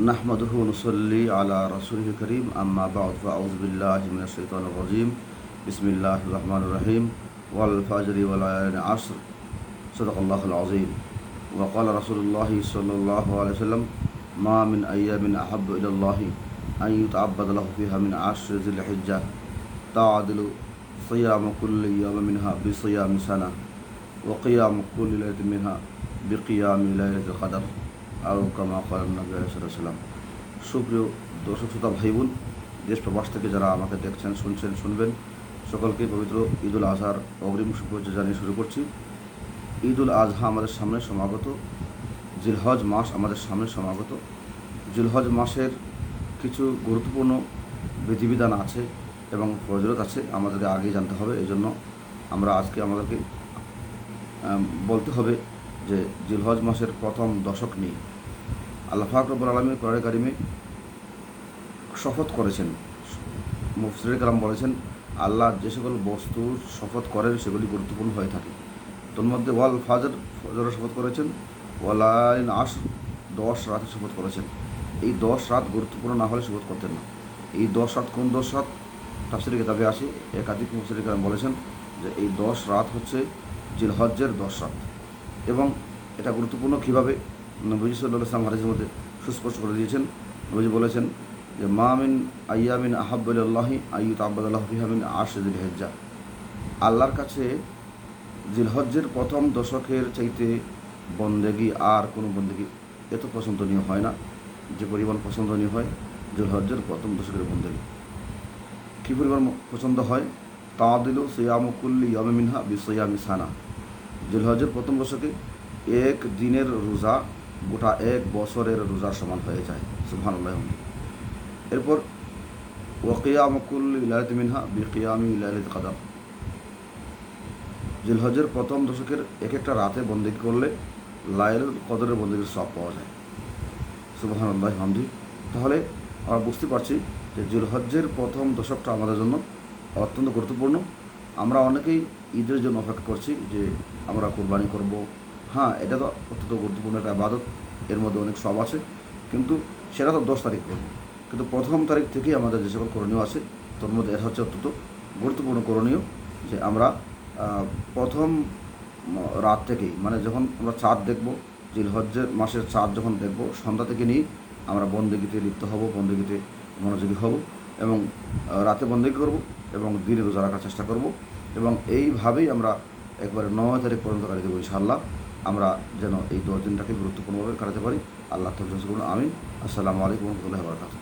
نحمده ونصلي على رسوله الكريم. أما بعد فأعوذ بالله من الشيطان الرجيم. بسم الله الرحمن الرحيم. والفجر والعين عصر. صدق الله العظيم. وقال رسول الله صلى الله عليه وسلم ما من أيام أحب إلى الله أن يتعبد له فيها من عشر ذي الحجة. تعدل صيام كل يوم منها بصيام سنة وقيام كل ليلة منها بقيام ليلة القدر. আরও কামা আলাইসাল্লাম সুপ্রিয় দর্শক শ্রোতা ভাই বোন দেশ প্রবাস থেকে যারা আমাকে দেখছেন, শুনছেন, শুনবেন, সকলকে পবিত্র ঈদুল আজহার অগ্রিম শুভেচ্ছা জানিয়ে শুরু করছি। ঈদুল আজহা আমাদের সামনে সমাগত, জিলহজ মাস আমাদের সামনে সমাগত। জিলহজ মাসের কিছু গুরুত্বপূর্ণ বিধিবিধান আছে এবং ফজরত আছে, আমাদেরকে আগেই জানতে হবে। এই জন্য আমরা আজকে আমাদেরকে বলতে হবে যে জিলহজ মাসের প্রথম দশক নিয়ে। আল্লাহ ফাকরবুল আলমী কোরআন কারিমে শপথ করেছেন। মুফসির কালাম বলেছেন, আল্লাহ যে সকল বস্তু শপথ করেন সেগুলি গুরুত্বপূর্ণ হয়ে থাকে। তোর ওয়াল ফাজর, ফজরের শপথ করেছেন ওয়ালাইন আস দশ রাতে শপথ করেছেন। এই দশ রাত গুরুত্বপূর্ণ না হলে শপথ করতেন না। এই দশ রাত কোন দশ রাত? তাফসির কিতাবে আসে, একাধিক মুফসির কালাম বলেছেন যে এই দশ রাত হচ্ছে জিলহজ্জের দশ রাত। এবং এটা গুরুত্বপূর্ণ কীভাবে? নবী সাল্লাহ ইসলাম হাদিসের মধ্যে সুস্পষ্ট করে দিয়েছেন। নবীজি বলেছেন যে মামিন আয়ামিন আহাবুল্লাহি আইয়ুত আব্বাদাল্লাহ ফিহামিন আশিদুল হেজ্জা আল্লাহর কাছে জিলহজ্জের প্রথম দশকের চাইতে বন্দেগি আর কোনো বন্দেগি এত পছন্দনীয় হয় না, যে পরিমাণ পছন্দনীয় হয় জিলহজ্জের প্রথম দশকের বন্দেগি। কী পরিমাণ পছন্দ হয়? তা দিল সৈয়ামকুল্লি ইয়ামে মিনহা বিসয়ামি সানা। জিলহজের প্রথম দশকে এক দিনের রোজা গোটা এক বছরের রোজার সমান হয়ে যায় সুহান এরপর ওয়াকিয়ামকুল ইলায়ত মিনহা বিকিয়ামি ইলায়ত কাদাম জিলহজের প্রথম দশকের এক একটা রাতে বন্দি করলে লাইল কদরের বন্দির সব পাওয়া যায়। সুবাহান আল্লাহ হামদি। তাহলে, আমরা বুঝতে পারছি যে জিলহজ্জের প্রথম দশকটা আমাদের জন্য অত্যন্ত গুরুত্বপূর্ণ। আমরা অনেকেই ঈদের জন্য অপেক্ষা করছি যে আমরা কোরবানি করব হ্যাঁ এটা তো অত্যন্ত গুরুত্বপূর্ণ একটা আবাদত। এর মধ্যে অনেক সব আছে। কিন্তু সেটা তো দশ তারিখ করব কিন্তু প্রথম তারিখ থেকেই আমাদের যে সকল করণীয় আছে, তোর মধ্যে এটা হচ্ছে অত্যন্ত গুরুত্বপূর্ণ করণীয় যে আমরা প্রথম রাত থেকেই মানে যখন আমরা চাঁদ দেখব, জিলহজ্জের মাসের চাঁদ যখন দেখব, সন্ধ্যা থেকে নিয়েই আমরা বন্দেগীতে লিপ্ত হব, বন্দেগীতে মনোযোগী হব এবং রাতে বন্দেগী করব এবং দিনে রোজা রাখার চেষ্টা করব এবং এইভাবেই আমরা একবারে নয় তারিখ পর্যন্ত কাটাতে দেবো ইনশাআল্লাহ। আমরা যেন এই দশজনটাকে গুরুত্বপূর্ণভাবে কাটাতে পারি। আল্লাহ তফজল আমি আসসালামু আলাইকুম রহমতুল্লাহ বারকাতুহ।